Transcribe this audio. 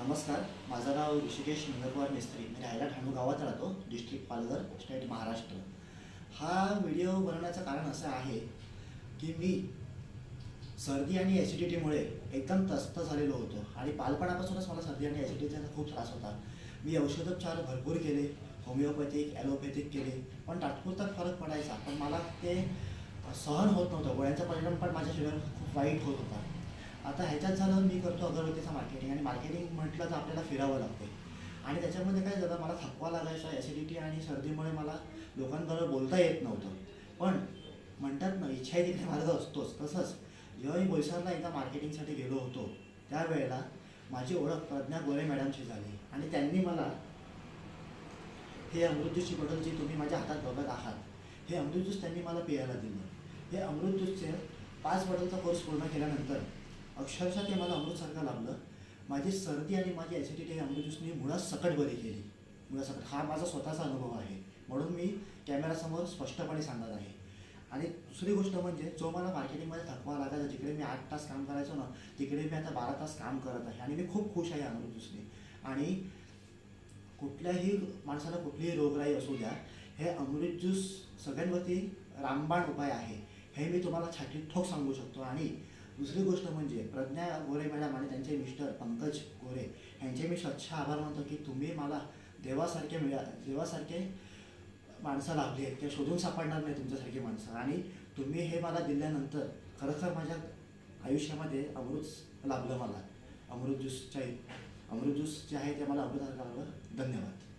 नमस्कार माझं नाव ऋषिकेश नंदकुमार मिस्त्री. मी राहायला ठाणू गावात राहतो डिस्ट्रिक्ट पालघर स्टेट महाराष्ट्र. हा व्हिडिओ बनवण्याचं कारण असं आहे की मी सर्दी आणि ॲसिडिटीमुळे एकदम तस्त झालेलो होतो आणि बालपणापासूनच मला सर्दी आणि ॲसिडिटीचा खूप त्रास होता. मी औषधोपचार भरपूर केले होमिओपॅथिक ॲलोपॅथिक केले पण तात्पुरता फरक पडायचा. पण मला ते सहन होत नव्हतं. गोळ्यांचा परिणाम पण माझ्या शरीरावर खूप वाईट होत होता. आता ह्याच्यात झालं मी करतो अगरबत्तीचं मार्केटिंग आणि मार्केटिंग म्हटलं तर आपल्याला फिरावं लागते आणि त्याच्यामध्ये काय झालं मला थकवा लागायचा ॲसिडिटी आणि सर्दीमुळे मला लोकांबरोबर बोलता येत नव्हतं. पण म्हणतात ना इच्छा आहे तिकडे मार्ग असतोच. तसंच जेव्हा मी बोईसरला एकदा मार्केटिंगसाठी गेलो होतो. त्यावेळेला माझी ओळख प्रज्ञा गोरे मॅडमशी झाली. आणि त्यांनी मला हे अमृतज्यूसची बॉटल जी तुम्ही माझ्या हातात बघत आहात हे अमृतज्यूस त्यांनी मला पियायला दिलं. हे अमृतज्यूसचे पाच बॉटलचा कोर्स पूर्ण केल्यानंतर अक्षरशः ते मला अमृतसारखं लागलं माझी सर्दी आणि माझी ॲसिडिटी हे अमृत ज्यूसने मुळात सकट बरी केली मुळासकट हा माझा स्वतःचा अनुभव आहे. म्हणून मी कॅमेरासमोर स्पष्टपणे सांगत आहे. आणि दुसरी गोष्ट म्हणजे जो मला मार्केटिंगमध्ये थकवा लागायचा जिकडे मी आठ तास काम करायचो ना तिकडे मी आता बारा तास काम करत आहे. आणि मी खूप खुश आहे अमृत ज्यूसने आणि कुठल्याही माणसाला कुठलीही रोगराई असू द्या हे अमृत ज्यूस सगळ्यांवरती रामबाण उपाय आहे. हे मी तुम्हाला छातीत ठोक सांगू शकतो. आणि दुसरी गोष्ट म्हणजे प्रज्ञा गोरे मॅडम आणि त्यांचे मिस्टर पंकज गोरे यांचे मी स्वच्छ आभार मानतो की तुम्ही मला देवासारखे मिळा देवासारखे माणसं लाभली आहेत. ते शोधून सापडणार नाही तुमच्यासारखी माणसं. आणि तुम्ही हे मला दिल्यानंतर खरोखर माझ्या आयुष्यामध्ये अमृत लाभलं मला. अमृत ज्यूसच्या अमृत ज्यूस जे आहे ते मला अमृत लागलं धन्यवाद.